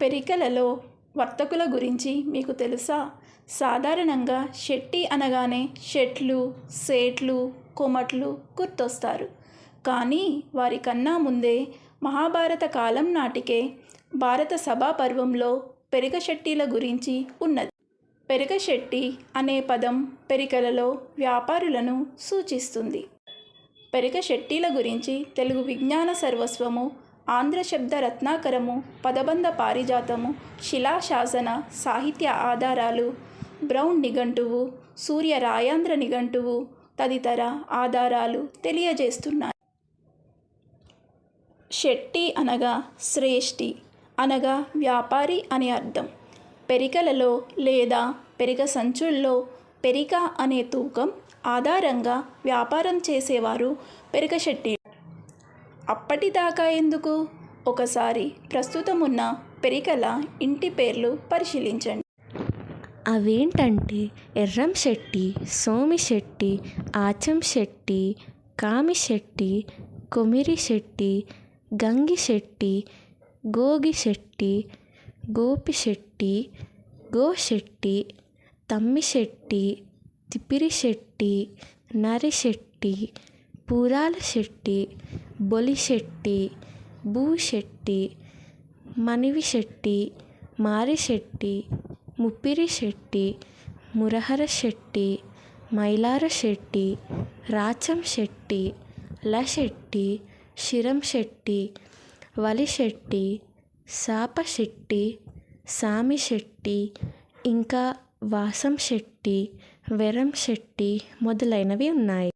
పెరికలలో వర్తకుల గురించి మీకు తెలుసా? సాధారణంగా శెట్టి అనగానే షెట్లు సేట్లు కొమట్లు గుర్తొస్తారు. కానీ వారికన్నా ముందే మహాభారత కాలం నాటికే భారత సభా పర్వంలో పెరిక శెట్టిల గురించి ఉన్నది. పెరిక షెట్టి అనే పదం పెరికలలో వ్యాపారులను సూచిస్తుంది. పెరిక శెట్టిల గురించి తెలుగు విజ్ఞాన సర్వస్వము ఆంధ్ర శబ్ద రత్నాకరము పదబంధ పారిజాతము శిలాశాసన సాహిత్య ఆధారాలు బ్రౌన్ నిఘంటువు సూర్య రాయాంధ్ర నిఘంటువు తదితర ఆధారాలు తెలియజేస్తున్నాయి. శెట్టి అనగా శ్రేష్ఠి అనగా వ్యాపారి అని అర్థం. పెరికలలో లేదా పెరిక సంచుల్లో పెరిక అనే తూకం ఆధారంగా వ్యాపారం చేసేవారు పెరిక షెట్టి అప్పటిదాకా ఎందుకు? ఒకసారి ప్రస్తుతం ఉన్న పెరికల ఇంటి పేర్లు పరిశీలించండి. అవేంటంటే ఎర్రం శెట్టి సోమి శెట్టి ఆచం శెట్టి కామి శెట్టి కొమిరి శెట్టి గంగి శెట్టి గోగి శెట్టి గోపి శెట్టి గోశెట్టి తమ్మి శెట్టి తిపిరి శెట్టి నరి శెట్టి పూరాల శెట్టి బొలిశెట్టి భూశెట్టి మనివి శెట్టి మారి శెట్టి ముప్పిరి శెట్టి మురహర శెట్టి మైలార శెట్టి రాచం శెట్టి లశెట్టి శిరం శెట్టి వలిశెట్టి శెట్టి శెట్టి సామి శెట్టి ఇంకా వాసం శెట్టి వెరం శెట్టి మొదలైనవి ఉన్నాయి.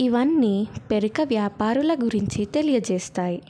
ఇవన్నీ పెరిక వ్యాపారుల గురించి తెలియజేస్తాయి.